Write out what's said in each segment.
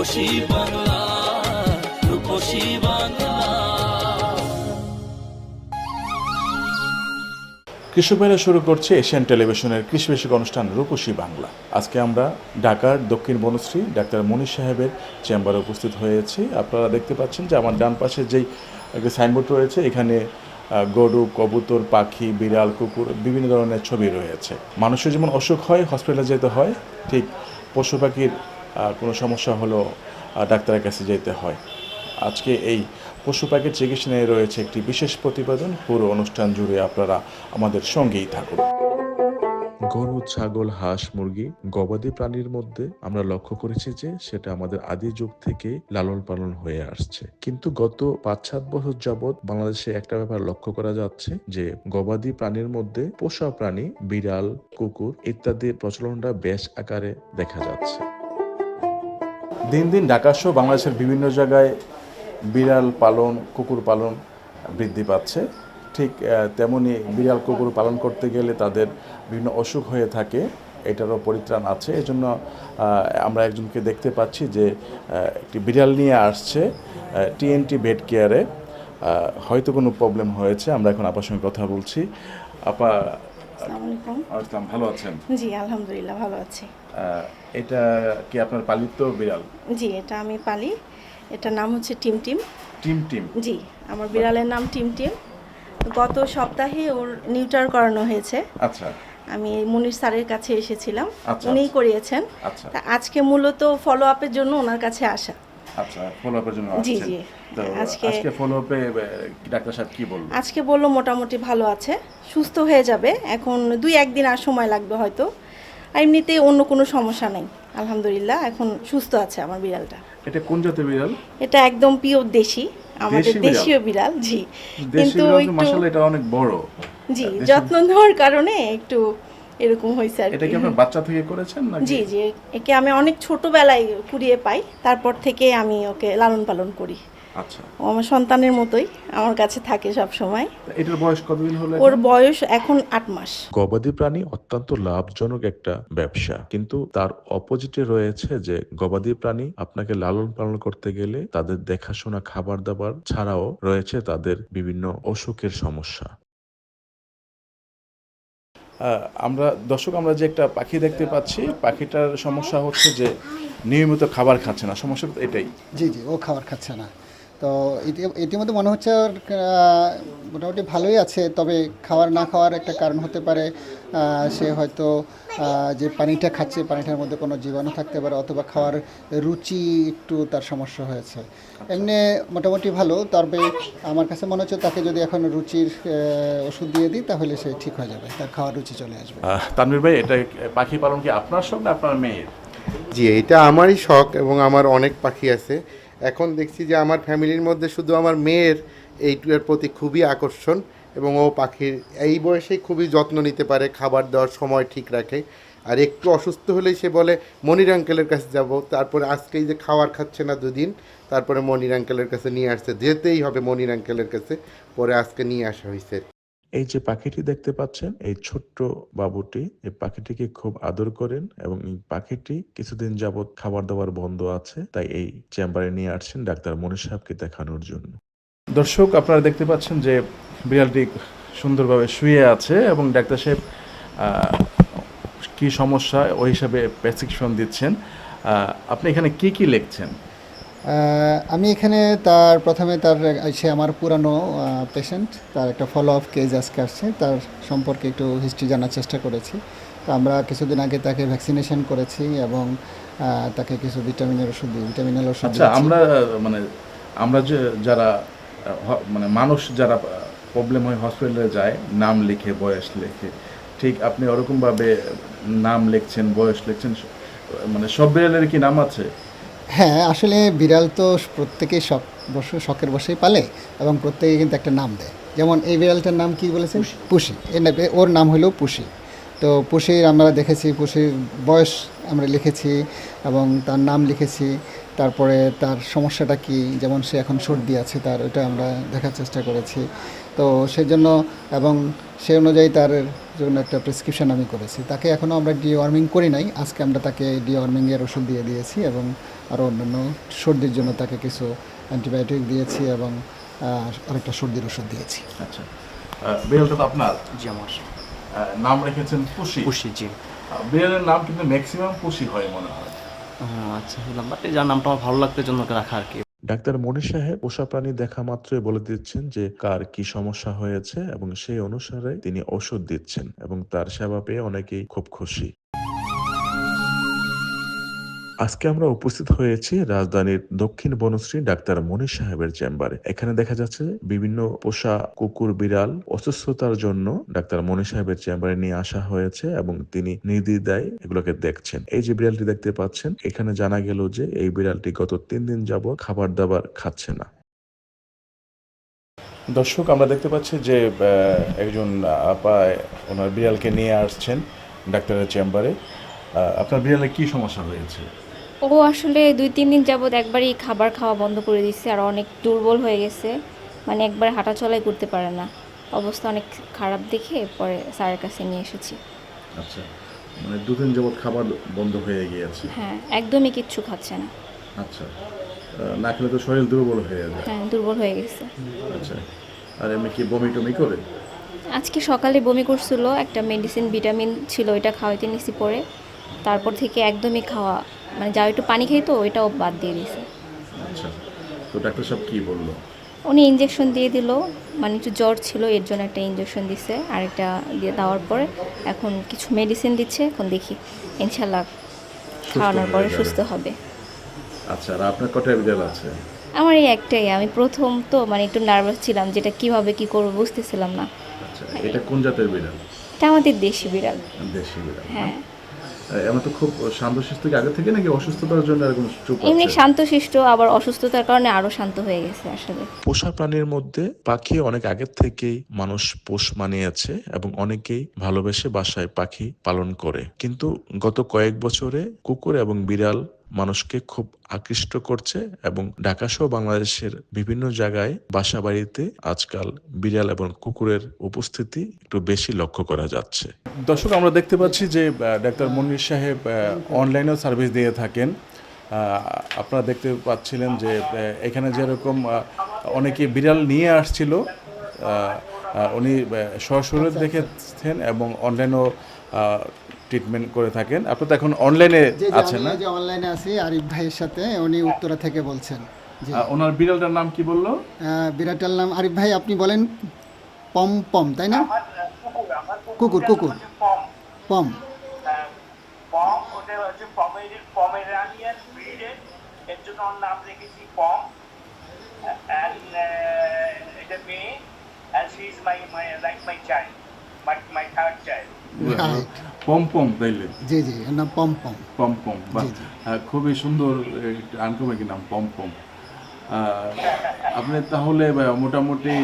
রূপসী বাংলা রূপসী বাংলা। কৃষক ভাইরা শুরু করছে এশিয়ান টেলিভিশনের কৃষি বিষয়ক অনুষ্ঠান রূপসী বাংলা। আজকে আমরা ঢাকার দক্ষিণ বনশ্রী ডাক্তার মনীষ সাহেবের চেম্বারে উপস্থিত হয়েছি। আপনারা দেখতে পাচ্ছেন যে আমার ডান পাশে যেই সাইনবোর্ড রয়েছে, এখানে গরু, কবুতর, পাখি, বিড়াল, কুকুর বিভিন্ন ধরনের ছবি রয়েছে। মানুষের যেমন অসুখ হয়, হসপিটালে যেতে হয়, ঠিক পশু পাখির কোনো সমস্যা হলো ডাক্তারের কাছে যেতে হয়। আজকে এই পশু পাখির চিকিৎসা নিয়ে রয়েছে একটি বিশেষ প্রতিবেদন। পুরো অনুষ্ঠান জুড়ে আপনারা আমাদের সঙ্গেই থাকুন। গরু, ছাগল, হাঁস, মুরগি, গবাদি প্রাণীর মধ্যে আমরা লক্ষ্য করেছি যে সেটা আমাদের আদি যুগ থেকে লালন পালন হয়ে আসছে। কিন্তু গত পাঁচ সাত বছর যাবৎ বাংলাদেশে একটা ব্যাপার লক্ষ্য করা যাচ্ছে যে গবাদি প্রাণীর মধ্যে পোষা প্রাণী, বিড়াল, কুকুর ইত্যাদির প্রচলনটা বেশ আকারে দেখা যাচ্ছে। দিন দিন ঢাকা সহ বাংলাদেশের বিভিন্ন জায়গায় বিড়াল পালন কুকুর পালন বৃদ্ধি পাচ্ছে। ঠিক তেমনি বিড়াল কুকুর পালন করতে গেলে তাদের বিভিন্ন অসুখ হয়ে থাকে এটারও পরিত্রাণ আছে। এজন্য আমরা একজনকে দেখতে পাচ্ছি যে একটি বিড়াল নিয়ে আসছে টিএনটি বেড কেয়ারে। হয়তো কোনো প্রবলেম হয়েছে আমরা এখন আপার সঙ্গে কথা বলছি। আপা ভালো আছেন? জি আলহামদুলিল্লাহ ভালো আছি। এটা কি আপনার পালিত বিড়াল? জি এটা আমি পালি। এটার নাম হচ্ছে টিম টিম। Tim Tim? জি আমার বিড়ালের নাম টিম টিম। গত সপ্তাহে ওর নিউটার করানো হয়েছে। আচ্ছা। আমি মনির স্যারের কাছে এসেছিলাম। আচ্ছা, উনিই আচ্ছা। করিয়েছেন। আচ্ছা। তা আজকে মূলত ফলো আপের জন্য ওনার কাছে আসা। আচ্ছা ফলো আপের জন্য জি, আসছেন। জি। আজকে- আজকে ফলো আপে ডাক্তার সাহেব কি বলল? আজকে বলল মোটামুটি ভালো আছে। সুস্থ হয়ে যাবে। এখন দুই একদিন আর সময় লাগবে হয়তো। আর এমনিতে অন্য কোনো সমস্যা নেই। আলহামদুলিল্লাহ এখন সুস্থ আছে আমার বিড়ালটা। এটা কোন জাতের বিড়াল? এটা একদম পিওর দেশি আমাদের দেশীয় বিড়াল জি। কিন্তু মাশাআল্লাহ এটা অনেক বড়। জি যত্ন নেওয়ার কারণে একটু এরকম হয়েছে আর এটা কি কি। আপনার বাচ্চা থেকে করেছেন নাকি? জি জি একে আমি অনেক ছোটবেলায় কুড়িয়ে পাই তারপর থেকে আমি ওকে লালন পালন করি। আচ্ছা। ও আমার সন্তানের মতোই আমার কাছে থাকে সব সময় এটার বয়স কতদিন হলো ওর বয়স এখন আট মাস। গবাদি প্রাণী অত্যন্ত লাভজনক একটা ব্যবসা। কিন্তু তার অপোজিটে রয়েছে যে গবাদি প্রাণী আপনাকে লালন পালন করতে গেলে তাদের দেখাশোনা খাবার দাবার ছাড়াও রয়েছে তাদের বিভিন্ন অসুখের সমস্যা। আমরা দর্শক আমরা যে একটা পাখি দেখতে পাচ্ছি পাখিটার সমস্যা হচ্ছে যে নিয়মিত খাবার খাচ্ছে না। সমস্যা তো এটাই। জি জি ও খাবার খাচ্ছে না। তো ইতি- ইতিমধ্যে মনে হচ্ছে মোটামুটি ভালোই আছে তবে খাওয়ার না খাওয়ার একটা কারণ হতে পারে সে হয়তো যে পানিটা খাচ্ছে পানিটার মধ্যে কোনো জীবাণু থাকতে পারে অথবা খাওয়ার রুচি একটু তার সমস্যা হয়েছে। এমনি মোটামুটি ভালো তবে আমার কাছে মনে হচ্ছে তাকে যদি এখন রুচির ওষুধ দিয়ে দিই তাহলে সে ঠিক হয়ে যাবে তার খাওয়ার রুচি চলে আসবে। আহ, তানভীর ভাই এটা পাখি পালন কি আপনার শখ না আপনার মেয়ের? জি এটা আমারই শখ এবং আমার অনেক পাখি আছে। এখন দেখছি যে আমার ফ্যামিলির মধ্যে শুধু আমার মেয়ের এইটার প্রতি খুবই আকর্ষণ এবং ও পাখির এই বয়সেই খুবই যত্ন নিতে পারে, খাবার দেওয়ার সময় ঠিক রাখে। আর একটু অসুস্থ হলেই সে বলে, মনির আঙ্কেলের কাছে যাব। তারপরে আজকেই যে খাবার খাচ্ছে না দুদিন, তারপরে মনির আঙ্কেলের কাছে নিয়ে আসছে। যেতেই হবে মনির আঙ্কেলের কাছে, পরে আজকে নিয়ে আসা হয়েছে। এই যে পাখিটি দেখতে পাচ্ছেন, এই ছোট্ট বাবুটি, এই পাখিটিকে খুব আদর করেন এবং এই পাখিটি কিছুদিন যাবৎ খাবার দাবার বন্ধ আছে, তাই এই চেম্বারে নিয়ে আসছেন ডাক্তার মনীষ সাহেবকে দেখানোর জন্য। দর্শক, আপনারা দেখতে পাচ্ছেন যে বিড়ালটি সুন্দরভাবে শুয়ে আছে এবং ডাক্তার সাহেব কি সমস্যা, ওই হিসাবে প্রেসক্রিপশন দিচ্ছেন। আপনি এখানে কি কি লিখছেন? আমি এখানে তার প্রথমে তার সে আমার পুরানো পেশেন্ট তার একটা ফলো আপ কেস আজকে আসছে তার সম্পর্কে একটু হিস্ট্রি জানার চেষ্টা করেছি। তো আমরা কিছুদিন আগে তাকে ভ্যাকসিনেশন করেছি এবং তাকে কিছু ভিটামিনের ওষুধ দিই ভিটামিনাল ওষুধ আচ্ছা আমরা মানে আমরা যে যারা মানে মানুষ যারা প্রবলেম হয় হসপিটালে যায় নাম লিখে বয়স লিখে ঠিক আপনি ওরকমভাবে নাম লিখছেন বয়স লিখছেন মানে সব বিড়ালের কি নাম আছে? হ্যাঁ আসলে বিড়াল তো প্রত্যেকেই শখ বসে শখের বসেই পালে এবং প্রত্যেকে কিন্তু একটা নাম দেয়। যেমন এই বিড়ালটার নাম কি বলেছেন? পুষি। ওর নাম হলো পুষি। তো পুষির আমরা দেখেছি পুষির বয়স আমরা লিখেছি এবং তার নাম লিখেছি। তারপরে তার সমস্যাটা কি? যেমন সে এখন সর্দি আছে তার ওটা আমরা দেখার চেষ্টা করেছি। তো সেজন্য এবং সে অনুযায়ী তার জন্য একটা প্রেসক্রিপশন আমি করেছি। তাকে এখনও আমরা ডিওয়ার্মিং করি নাই। আজকে আমরা তাকে ডিওয়ার্মিংয়ের ওষুধ দিয়ে দিয়েছি এবং আরও অন্যান্য সর্দির জন্য তাকে কিছু অ্যান্টিবায়োটিক দিয়েছি এবং আরেকটা সর্দির ওষুধ দিয়েছি। আচ্ছা। আহ, বিড়ালটা তো আপনার? জি আমার। নাম রেখেছেন পুষি? খুশি জি। বিড়ালের নাম কিন্তু ম্যাক্সিমাম পুষি হয় মনে হয়। আচ্ছা বুঝলাম। বাট যার নামটা আমার ভালো লাগতে জন্য রাখা আর কি। ডাক্তার মনি সাহেব পোষা প্রাণী দেখা মাত্রই বলে দিচ্ছেন যে কার কি সমস্যা হয়েছে এবং সেই অনুসারে তিনি ওষুধ দিচ্ছেন এবং তার সেবা পেয়ে অনেকেই খুব খুশি। আজকে আমরা উপস্থিত হয়েছি রাজধানীর দক্ষিণ বনশ্রী ডাক্তার মনি সাহেবের চেম্বারে। এখানে দেখা যাচ্ছে বিভিন্ন পোষা কুকুর, বিড়াল অসুস্থতার জন্য ডাক্তার মনি সাহেবের চেম্বারে নিয়ে আসা হয়েছে এবং তিনি নির্দ্বিধায় এগুলোকে দেখছেন। এই যে বিড়ালটি দেখতে পাচ্ছেন, এখানে জানা গেল যে এই বিড়ালটি গত তিন দিন যাব খাবার দাবার খাচ্ছে না। দর্শক, আমরা দেখতে পাচ্ছি যে একজন আপা ওনার বিড়ালকে নিয়ে আসছেন ডাক্তারের চেম্বারে। আপনার বিড়ালে কি সমস্যা হয়েছে? ও আসলে দুই তিন দিন যাবৎ একবারই খাবার খাওয়া বন্ধ করে দিচ্ছে আর অনেক দুর্বল হয়ে গেছে। মানে একবার হাঁটা চলাই করতে পারে না। অবস্থা অনেক খারাপ দেখে পরে স্যারের কাছে নিয়ে এসেছি। আচ্ছা মানে দুদিন যাবত খাবার বন্ধ হয়ে গিয়েছে। হ্যাঁ একদমই কিচ্ছু খাচ্ছে না। আচ্ছা না খেলে তো শরীর দুর্বল হয়ে যায় হ্যাঁ দুর্বল হয়ে গেছে। আচ্ছা আর এমনি কি বমি টমি করে? আজকে সকালে বমি করছিল একটা মেডিসিন ভিটামিন ছিল ওইটা খাওয়াইতে নিছি পরে। তারপর থেকে একদমই খাওয়া মানে যা একটু পানি খেয়ে খাইতো ওইটাও বাদ দিয়ে দিয়েছে। আচ্ছা তো ডাক্তার সাহেব কি বলল? উনি ইঞ্জেকশন দিয়ে দিল মানে একটু জ্বর ছিল এর জন্য একটা ইঞ্জেকশন দিছে আরেকটা দিয়ে দেওয়ার পরে এখন কিছু মেডিসিন দিচ্ছে এখন দেখি ইনশাল্লাহ খাওয়ানোর পরে সুস্থ হবে। আচ্ছা আর আপনার কটা বিড়াল আছে? আমার এই একটাই আমি প্রথম তো মানে একটু নার্ভাস ছিলাম যেটা কীভাবে কি করব বুঝতেছিলাম না। আচ্ছা এটা কোন জাতের বিড়াল? এটা আমাদের দেশি বিড়াল। দেশি বিড়াল হ্যাঁ। এমন তো খুব শান্তশিষ্ট কি আগে থেকে নাকি অসুস্থতার জন্য এরকম চুপ এমনি আছে শান্তশিষ্ট আবার অসুস্থতার কারণে আরও শান্ত হয়ে গেছে আসলে। পোষা প্রাণীর মধ্যে পাখি অনেক আগের থেকেই মানুষ পোষ মানিয়েছে এবং অনেকেই ভালোবেসে বাসায় পাখি পালন করে। কিন্তু গত কয়েক বছরে কুকুর এবং বিড়াল মানুষকে খুব আকৃষ্ট করছে এবং ঢাকা সহ বাংলাদেশের বিভিন্ন জায়গায় বাসা বাড়িতে আজকাল বিড়াল এবং কুকুরের উপস্থিতি একটু বেশি লক্ষ্য করা যাচ্ছে। দর্শক, আমরা দেখতে পাচ্ছি যে ডাক্তার মনির সাহেব অনলাইনেও সার্ভিস দিয়ে থাকেন। আপনারা দেখতে পাচ্ছিলেন যে এখানে যেরকম অনেকে বিড়াল নিয়ে আসছিল উনি সরাসরি দেখেছেন এবং অনলাইনেও ট্রিটমেন্ট করে থাকেন। আপনি তো এখন অনলাইনে আছেন না? যে অনলাইনে আছি আরিফ ভাইয়ের সাথে উনি উত্তরা থেকে বলছেন। ওনার বিড়ালটার নাম কি বলল? বিরাটাল নাম আরিফ ভাই আপনি বলেন পম পম তাই না? কুকুর কুকুর পম। পম। ওটা হচ্ছে পমেরিয়ান পমেরানিয়ান ব্রিডের এর জন্য ওর নাম রেখেছি পম। অ্যান্ড এটা মেয়ে। And she is my my like my child my third child তাইলে? জি জি এর নাম। খুবই সুন্দর আনকমে কি নাম? আপনি তাহলে মোটামুটি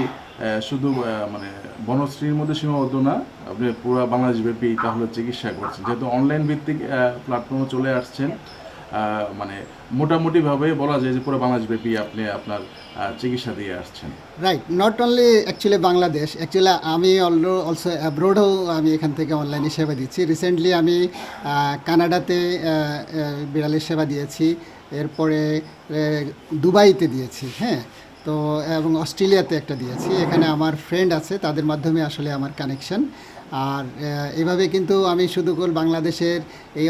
শুধু মানে বনশ্রীর মধ্যে সীমাবদ্ধ না আপনি পুরো বাংলাদেশ ব্যাপী তাহলে চিকিৎসা করছেন। যেহেতু অনলাইন ভিত্তিক প্ল্যাটফর্মে চলে আসছেন মানে মোটামুটিভাবে বলা যায় যে পুরো বাংলাদেশ ব্যাপী আপনি আপনার চিকিৎসা দিয়ে আসছেন। Right not only actually Bangladesh actually আমি অলসো অ্যাব্রোডও আমি এখান থেকে অনলাইনে সেবা দিচ্ছি। রিসেন্টলি আমি কানাডাতে বিড়ালের সেবা দিয়েছি। এরপরে দুবাইতে দিয়েছি হ্যাঁ। তো, এবং অস্ট্রেলিয়াতে একটা দিয়েছি। এখানে আমার ফ্রেন্ড আছে, তাদের মাধ্যমে আসলে আমার কানেকশন আর এভাবে কিন্তু আমি শুধু কেবল বাংলাদেশের এই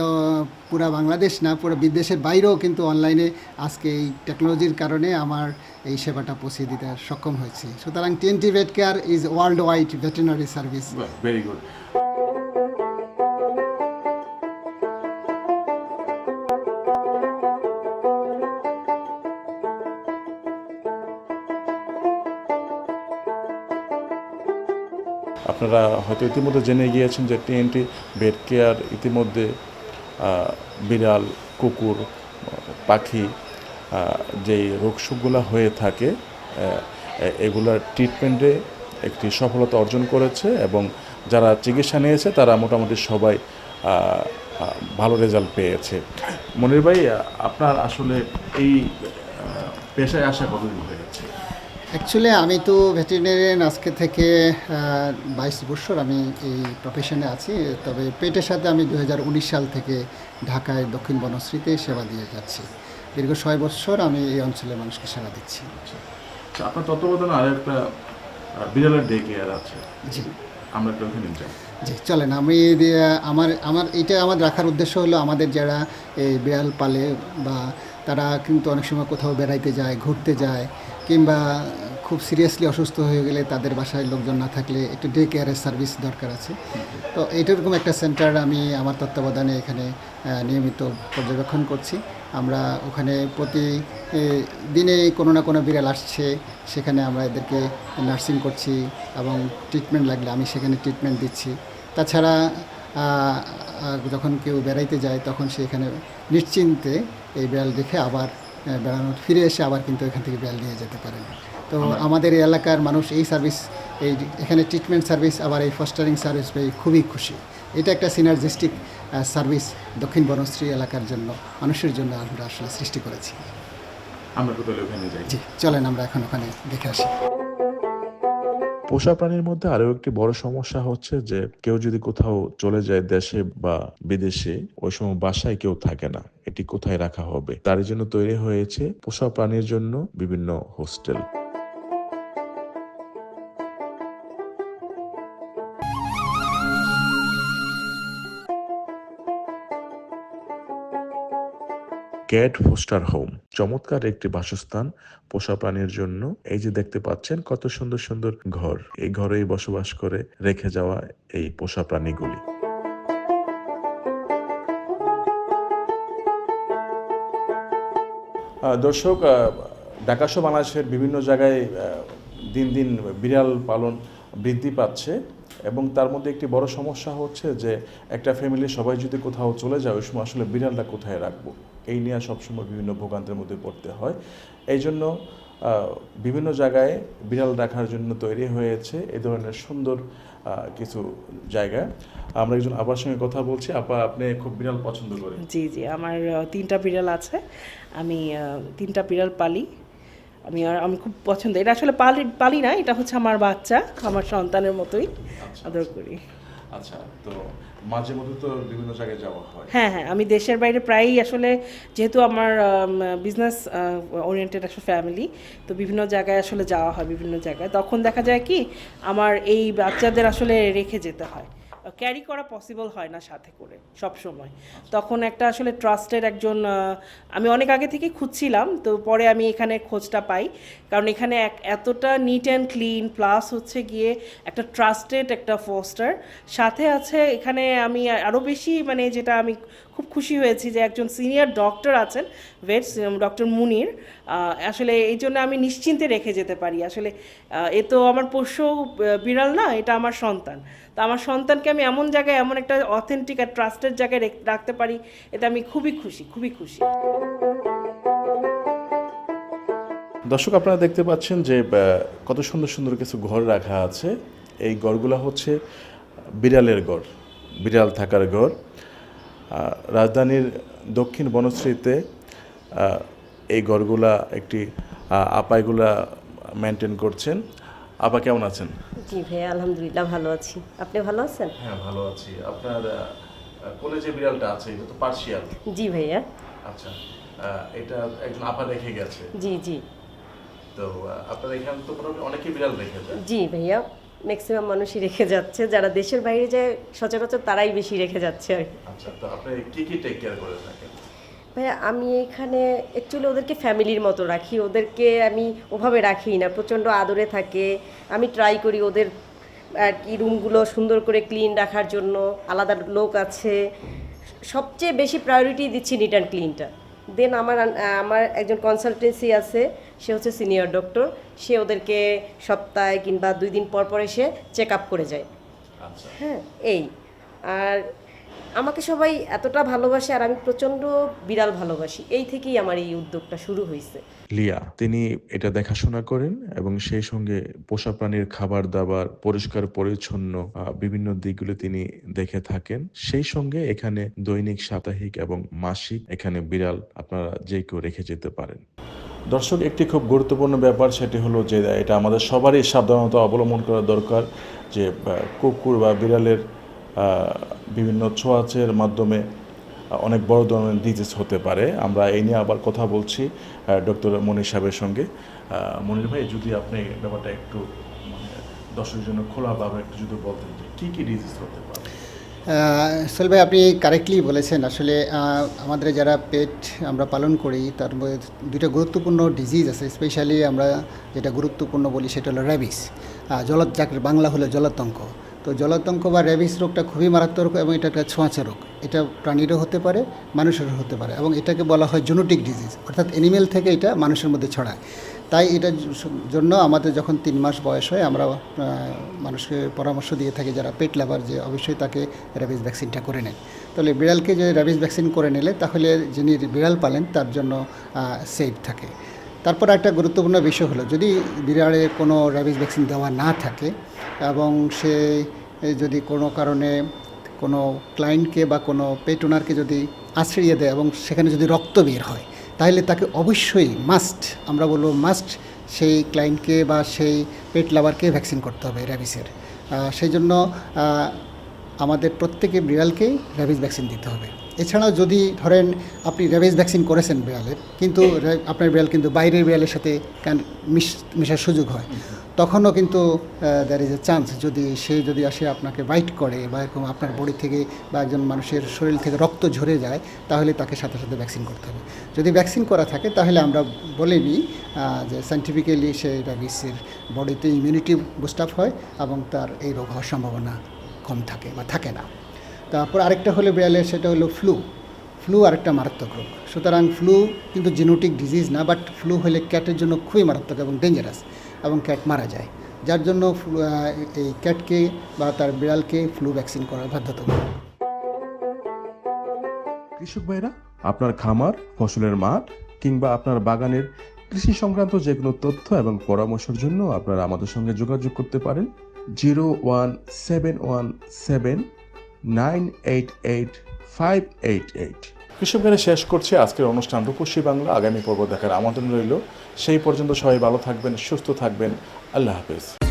পুরা বাংলাদেশ না, পুরো বিদেশের বাইরেও কিন্তু অনলাইনে আজকে এই টেকনোলজির কারণে আমার এই সেবাটা পৌঁছে দিতে সক্ষম হয়েছে। সুতরাং TNT vet care is world wide veterinary service very good আপনারা হয়তো ইতিমধ্যে জেনে গিয়েছেন যে টিএনটি বেড কেয়ার ইতিমধ্যে বিড়াল, কুকুর, পাখি যেই রোগসুখগুলো হয়ে থাকে এগুলার ট্রিটমেন্টে একটি সফলতা অর্জন করেছে এবং যারা চিকিৎসা নিয়েছে তারা মোটামুটি সবাই ভালো রেজাল্ট পেয়েছে। মনির ভাই, আপনার আসলে এই পেশায় আসা কতদিন হয়েছে অ্যাকচুয়ালি আমি তো ভেটেরিনারিয়ান আজকে থেকে বাইশ বছর আমি এই প্রফেশনে আছি। তবে পেটের সাথে আমি দু হাজার উনিশ সাল থেকে ঢাকায় দক্ষিণ বনশ্রীতে সেবা দিয়ে যাচ্ছি। দীর্ঘ ছয় বছর আমি এই অঞ্চলের মানুষকে সেবা দিচ্ছি। আচ্ছা, আপনার তত্ত্বাবধানে আর একটা বিড়ালের ডে কেয়ার আছে। জি। আমরা একটু ওখানে যাই। জি চলেন আমি আমার আমার এটা আমার রাখার উদ্দেশ্য হলো আমাদের যারা এই বিড়াল পালে বা তারা কিন্তু অনেক সময় কোথাও বেড়াইতে যায় ঘুরতে যায় কিংবা খুব সিরিয়াসলি অসুস্থ হয়ে গেলে তাদের বাসায় লোকজন না থাকলে একটু ডে কেয়ারের সার্ভিস দরকার আছে। তো এইটারকম একটা সেন্টার আমি আমার তত্ত্বাবধানে এখানে নিয়মিত পর্যবেক্ষণ করছি। আমরা ওখানে প্রতি দিনে কোনো না কোনো বিড়াল আসছে, সেখানে আমরা এদেরকে নার্সিং করছি এবং ট্রিটমেন্ট লাগলে আমি সেখানে ট্রিটমেন্ট দিচ্ছি। তাছাড়া যখন কেউ বেড়াইতে যায় তখন সে এখানে নিশ্চিন্তে এই বিড়াল দেখে আবার বেড়ানো ফিরে এসে আবার কিন্তু এখান থেকে বেল নিয়ে যেতে পারেন। তো আমাদের এই এলাকার মানুষ এই সার্ভিস এই এখানে ট্রিটমেন্ট সার্ভিস আবার এই ফস্টারিং সার্ভিস পেয়ে খুবই খুশি। এটা একটা সিনার্জিস্টিক সার্ভিস দক্ষিণ বনশ্রী এলাকার জন্য মানুষের জন্য আমরা আসলে সৃষ্টি করেছি। আমরা কোথাও ওখানে যাই। জি চলেন আমরা এখন ওখানে দেখে আসি। পোষা প্রাণীর মধ্যে আরও একটি বড় সমস্যা হচ্ছে যে কেউ যদি কোথাও চলে যায় দেশে বা বিদেশে, ওই সময় বাসায় কেউ থাকে না। এটি কোথায় রাখা হবে? তার জন্য তৈরি হয়েছে পোষা প্রাণীর জন্য বিভিন্ন হোস্টেল। Cat foster home. চমৎকার একটি বাসস্থান পোষা প্রাণীর জন্য। এই যে দেখতে পাচ্ছেন, কত সুন্দর সুন্দর ঘর। এই ঘরেই বসবাস করে রেখে যাওয়া এই পোষা প্রাণীগুলি। দর্শক ঢাকা সহ বাংলাদেশের বিভিন্ন জায়গায় দিন দিন বিড়াল পালন বৃদ্ধি পাচ্ছে এবং তার মধ্যে একটি বড় সমস্যা হচ্ছে যে একটা ফ্যামিলি সবাই যদি কোথাও চলে যায়, ওই সময় আসলে বিড়ালটা কোথায় রাখব? এই নিয়ে সবসময় বিভিন্ন ভোগান্তের মধ্যে পড়তে হয়। এই জন্য বিভিন্ন জায়গায় বিড়াল রাখার জন্য তৈরি হয়েছে এই ধরনের সুন্দর কিছু জায়গা। আমরা একজন আপার সঙ্গে কথা বলছি। আপা আপনি খুব বিড়াল পছন্দ করেন। জি জি আমার তিনটা বিড়াল আছে। আমি তিনটা বিড়াল পালি। আমি আর আমি খুব পছন্দ। এটা আসলে পালি পালি না এটা হচ্ছে আমার বাচ্চা আমার সন্তানের মতোই। আদর করি। আচ্ছা তো মাঝে মধ্যে তো বিভিন্ন জায়গায় যাওয়া হয়। হ্যাঁ হ্যাঁ আমি দেশের বাইরে প্রায়ই আসলে যেহেতু আমার বিজনেস ওরিয়েন্টেড আসলে ফ্যামিলি তো বিভিন্ন জায়গায় আসলে যাওয়া হয়, বিভিন্ন জায়গায়। তখন দেখা যায় কি, আমার এই বাচ্চাদের আসলে রেখে যেতে হয়। ক্যারি করা পসিবল হয় না সাথে করে, সব সময়। তখন একটা আসলে ট্রাস্টের একজন আমি অনেক আগে থেকে খুঁজছিলাম, তো পরে আমি এখানে খোঁজটা পাই। কারণ এখানে এক, এতটা নিট অ্যান্ড ক্লিন প্লাস হচ্ছে গিয়ে একটা ট্রাস্টেড একটা ফোস্টার সাথে আছে এখানে আমি আরও বেশি মানে যেটা আমি খুব খুশি হয়েছি যে একজন সিনিয়র ডক্টর আছেন ভেটস ডক্টর মুনির। আসলে এই জন্য আমি নিশ্চিন্তে রেখে যেতে পারি। আসলে এ তো আমার পোষ্য বিড়াল না, এটা আমার সন্তান। তো আমার সন্তানকে আমি এমন জায়গায়, এমন একটা অথেন্টিক আর ট্রাস্টের জায়গায় রেখ- রাখতে পারি এটা আমি খুবই খুশি খুবই খুশি। দর্শক, আপনারা দেখতে পাচ্ছেন যে কত সুন্দর সুন্দর কিছু ঘর রাখা আছে। এই ঘরগুলো হচ্ছে বিড়ালের ঘর, বিড়াল থাকার ঘর। রাজধানীর দক্ষিণ বনশ্রীতে এই ঘরগুলা একটি আপাইগুলা মেনটেন করছেন। আপা কেমন আছেন? জি ভাইয়া আলহামদুলিল্লাহ ভালো আছি। আপনি ভালো আছেন? হ্যাঁ ভালো আছি। আপনার কোলে যে বিড়ালটা আছে এটা তো পার্সিয়াল জি ভাইয়া। আচ্ছা এটা একজন আপা রেখে গেছে। জি জি। তো আপনার এখানে তো অনেকে বিড়াল রেখে যায়। জি ভাইয়া ম্যাক্সিমাম মানুষই রেখে যাচ্ছে। যারা দেশের বাইরে যায় সচরাচর তারাই বেশি রেখে যাচ্ছে আর কি। আচ্ছা তো আপনি কি কি টেক কেয়ার করে থাকেন? ভাইয়া আমি এখানে অ্যাকচুয়ালি ওদেরকে ফ্যামিলির মতো রাখি। ওদেরকে আমি ওভাবে রাখি না প্রচণ্ড আদরে থাকে। আমি ট্রাই করি ওদের আর কি রুমগুলো সুন্দর করে ক্লিন রাখার জন্য আলাদা লোক আছে। সবচেয়ে বেশি প্রায়োরিটি দিচ্ছি নিট অ্যান্ড ক্লিনটা দেন আমার আমার একজন কনসালটেন্সি আছে সে হচ্ছে সিনিয়র ডক্টর সে ওদেরকে সপ্তাহে কিংবা দুই দিন পর পর এসে চেক আপ করে যায়। আচ্ছা। হ্যাঁ এই। আর আমাকে সবাই এতটা ভালোবাসে আর আমি প্রচণ্ড বিড়াল ভালোবাসি। এই থেকেই আমার এই উদ্যোগটা শুরু হয়েছে। লিয়া তিনি এটা দেখাশোনা করেন এবং সেই সঙ্গে পোষা প্রাণীর খাবার দাবার পরিষ্কার পরিচ্ছন্ন বিভিন্ন দিকগুলো তিনি দেখে থাকেন। সেই সঙ্গে এখানে দৈনিক সাপ্তাহিক এবং মাসিক এখানে বিড়াল আপনারা যে কেউ রেখে যেতে পারেন। দর্শক একটি খুব গুরুত্বপূর্ণ ব্যাপার সেটি হলো যে এটা আমাদের সবারই সাবধানতা অবলম্বন করা দরকার যে কুকুর বা বিড়ালের বিভিন্ন ছোঁয়াচের মাধ্যমে অনেক বড় ধরনের ডিজিজ হতে পারে। আমরা এই নিয়ে আবার কথা বলছি ডক্টর মনির সাহেবের সঙ্গে। মনির ভাই, যদি আপনি ব্যাপারটা একটু মানে দর্শকের জন্য খোলাভাবে একটু যদি বলতেন যে কী কী ডিজিজ হতে পারে। সোহেল ভাই, আপনি কারেক্টলি বলেছেন। আসলে আমাদের যারা পেট আমরা পালন করি, তার মধ্যে দুটো গুরুত্বপূর্ণ ডিজিজ আছে। স্পেশালি আমরা যেটা গুরুত্বপূর্ণ বলি, সেটা হলো র্যাবিস জল যাকে, বাংলা হলো জলাতঙ্ক তো জলাতঙ্ক বা র্যাবিস রোগটা খুবই মারাত্মক রোগ এবং এটা একটা ছোঁয়াচে রোগ। এটা প্রাণীরও হতে পারে, মানুষেরও হতে পারে এবং এটাকে বলা হয় জেনেটিক ডিজিজ, অর্থাৎ অ্যানিমেল থেকে এটা মানুষের মধ্যে ছড়ায়। তাই এটার জন্য আমাদের যখন তিন মাস বয়স হয়, আমরা মানুষকে পরামর্শ দিয়ে থাকি যারা পেট লাভার যে অবশ্যই তাকে র্যাবিস ভ্যাকসিনটা করে নেন তাহলে বিড়ালকে যে র্যাবিস ভ্যাকসিন করে নিলে, তাহলে যিনি বিড়াল পালেন, তার জন্য সেফ থাকে। তারপর একটা গুরুত্বপূর্ণ বিষয় হলো, যদি বিড়ালে কোনো র্যাবিস ভ্যাকসিন দেওয়া না থাকে এবং সে যদি কোনো কারণে কোনো ক্লায়েন্টকে বা কোনো পেট ওনারকে যদি আশ্রয় দেয় এবং সেখানে যদি রক্ত বের হয়, তাহলে তাকে অবশ্যই মাস্ট আমরা বলব মাস্ট সেই ক্লায়েন্টকে বা সেই পেট লাভারকে ভ্যাকসিন করতে হবে র্যাবিসের সেই জন্য আমাদের প্রত্যেকে বিড়ালকেই র্যাবিস ভ্যাকসিন দিতে হবে। এছাড়াও যদি ধরেন আপনি র্যাবিস ভ্যাকসিন করেছেন বিড়ালের কিন্তু আপনার বিড়াল কিন্তু বাইরের বিড়ালের সাথে মেশার সুযোগ হয়। তখনও কিন্তু দ্যার ইজ এ চান্স যদি সে যদি আসে আপনাকে বাইট করে বা এরকম আপনার বডি থেকে বা একজন মানুষের শরীর থেকে রক্ত ঝরে যায়, তাহলে তাকে সাথে সাথে ভ্যাকসিন করতে হবে। যদি ভ্যাকসিন করা থাকে, তাহলে আমরা বলে নিই যে সাইন্টিফিক্যালি সে র্যাবিসের বডিতে ইমিউনিটি বুস্ট আপ হয় এবং তার এই রোগ হওয়ার সম্ভাবনা কম থাকে বা থাকে না। তারপর আরেকটা হলো বিড়ালের সেটা হলো ফ্লু ফ্লু আরেকটা মারাত্মক রোগ। সুতরাং ফ্লু কিন্তু জেনেটিক ডিজিজ না বাট ফ্লু হলে ক্যাটের জন্য খুবই মারাত্মক এবং ডেঞ্জারাস এবং ক্যাট মারা যায়। যার জন্য এই ক্যাটকে বা তার বিড়ালকে ফ্লু ভ্যাকসিন করার বাধ্যতামূলক। কৃষক ভাইরা, আপনার খামার, ফসলের মাঠ কিংবা আপনার বাগানের কৃষি সংক্রান্ত যে কোনো তথ্য এবং পরামর্শের জন্য আপনারা আমাদের সঙ্গে যোগাযোগ করতে পারেন। Zero one seven one seven nine eight eight, five eight eight. কৃষক গানে শেষ করছে আজকের অনুষ্ঠান রূপসী বাংলা। আগামী পর্ব দেখার আমন্ত্রণ রইল। সেই পর্যন্ত সবাই ভালো থাকবেন, সুস্থ থাকবেন। আল্লাহ হাফেজ।